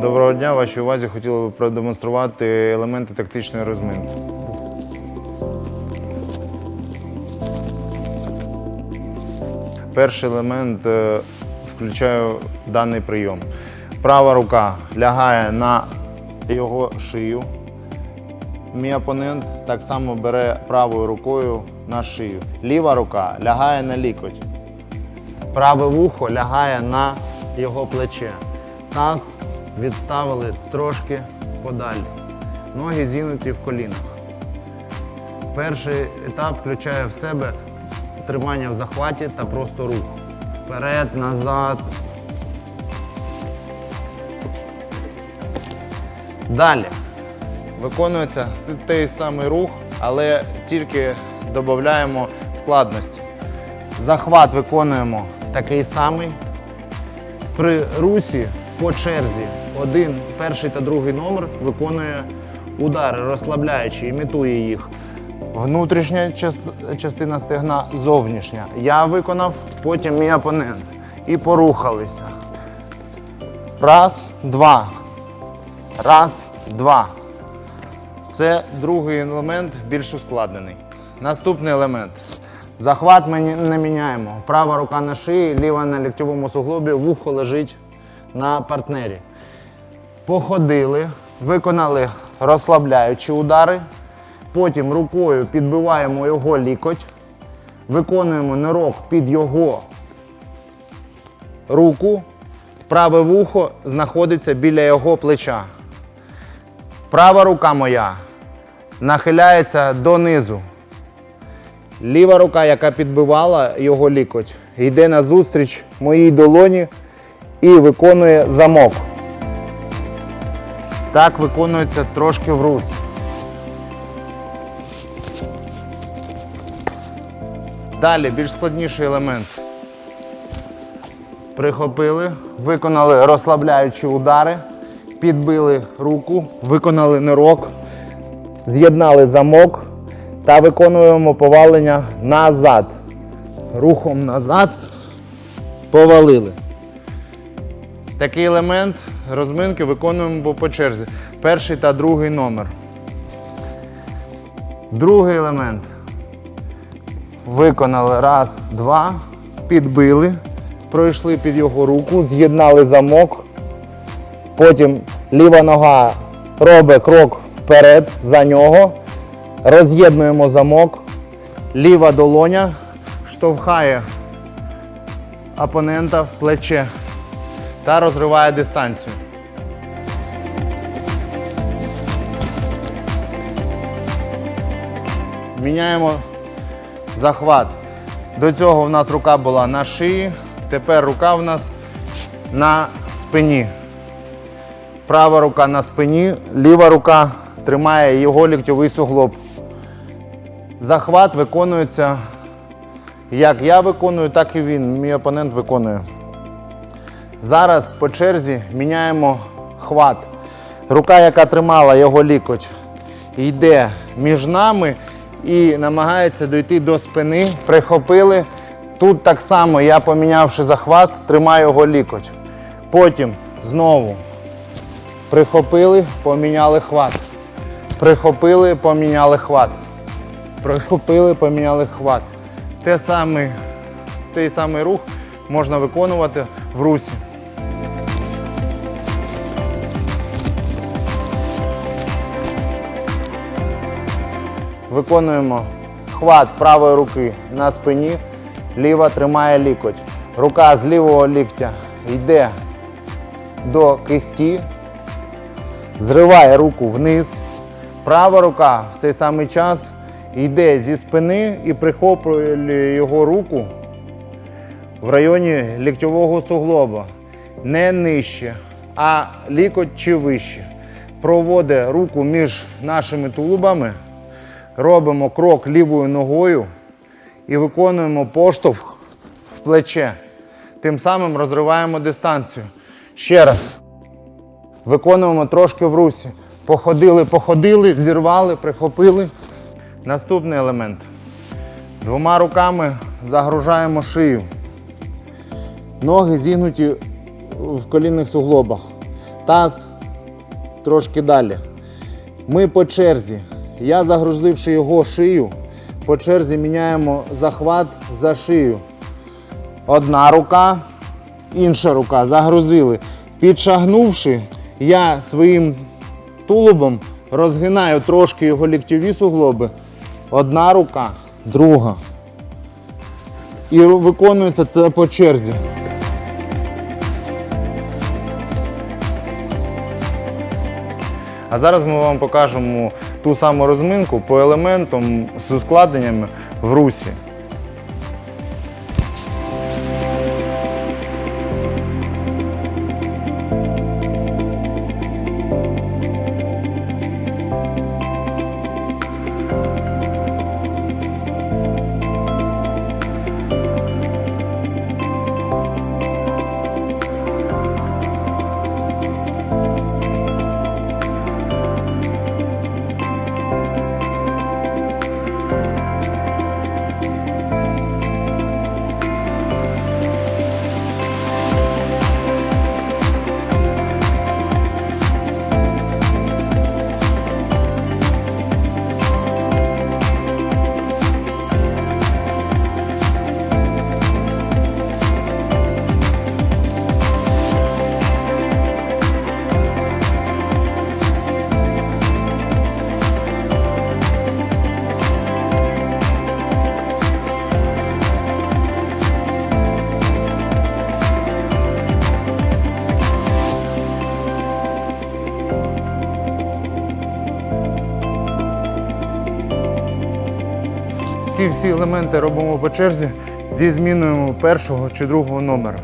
Доброго дня, вашій увазі хотіли би продемонструвати елементи тактичної розминки. Перший елемент е, включаю даний прийом. Права рука лягає на його шию. Мій опонент так само бере правою рукою на шию. Ліва рука лягає на лікоть. Праве вухо лягає на його плече. Таз відставили трошки подалі. Ноги зігнуті в колінах. Перший етап включає в себе тримання в захваті та просто рух. Вперед, назад. Далі. Виконується той самий рух, але тільки додаємо складності. Захват виконуємо такий самий. При русі по черзі один, перший та другий номер виконує удари, розслабляючи, імітує їх. Внутрішня частина стегна, зовнішня. Я виконав, потім мій опонент. І порухалися. Раз, два. Раз, два. Це другий елемент більш ускладнений. Наступний елемент. Захват ми не міняємо. Права рука на шиї, ліва на ліктьовому суглобі, вухо лежить на партнері. Походили, виконали розслабляючі удари. Потім рукою підбиваємо його лікоть, виконуємо нирок під його руку. Праве вухо знаходиться біля його плеча. Права рука моя нахиляється донизу. Ліва рука, яка підбивала його лікоть, йде назустріч моїй долоні і виконує замок. Так виконується трошки в рус. Далі більш складніший елемент. Прихопили, виконали розслабляючі удари, підбили руку, виконали нирок, з'єднали замок та виконуємо повалення назад. Рухом назад повалили. Такий елемент розминки виконуємо по- черзі. Перший та другий номер. Другий елемент. Виконали раз, два, підбили, пройшли під його руку, з'єднали замок. Потім ліва нога робить крок вперед за нього. Роз'єднуємо замок. Ліва долоня штовхає опонента в плече та розриває дистанцію. Міняємо захват. До цього в нас рука була на шиї, тепер рука в нас на спині. Права рука на спині, ліва рука тримає його ліктьовий суглоб. Захват виконується як я виконую, так і він. Мій опонент виконує. Зараз по черзі міняємо хват. Рука, яка тримала його лікоть, йде між нами і намагається дойти до спини. Прихопили. Тут так само я, помінявши захват, тримаю його лікоть. Потім знову прихопили, поміняли хват. Прихопили, поміняли хват. Прихопили, поміняли хват. Те саме, той самий рух можна виконувати в русі. Виконуємо хват правої руки на спині, ліва тримає лікоть. Рука з лівого ліктя йде до кисті, зриває руку вниз. Права рука в цей самий час йде зі спини і прихоплює його руку в районі ліктьового суглоба. Не нижче, а лікоть чи вище. Проводить руку між нашими тулубами, робимо крок лівою ногою і виконуємо поштовх в плече. Тим самим розриваємо дистанцію. Ще раз. Виконуємо трошки в русі. Походили, походили, зірвали, прихопили. Наступний елемент. Двома руками загружаємо шию. Ноги зігнуті в колінних суглобах. Таз трошки далі. Ми по черзі. Я загрузивши його шию, по черзі міняємо захват за шию. Одна рука, інша рука загрузили. Підшагнувши, я своїм тулубом розгинаю трошки його ліктьові суглоби. Одна рука, друга. І виконується це по черзі. А зараз ми вам покажемо ту саму розминку по елементам з ускладненнями в русі. Ці всі елементи робимо по черзі зі зміною першого чи другого номера.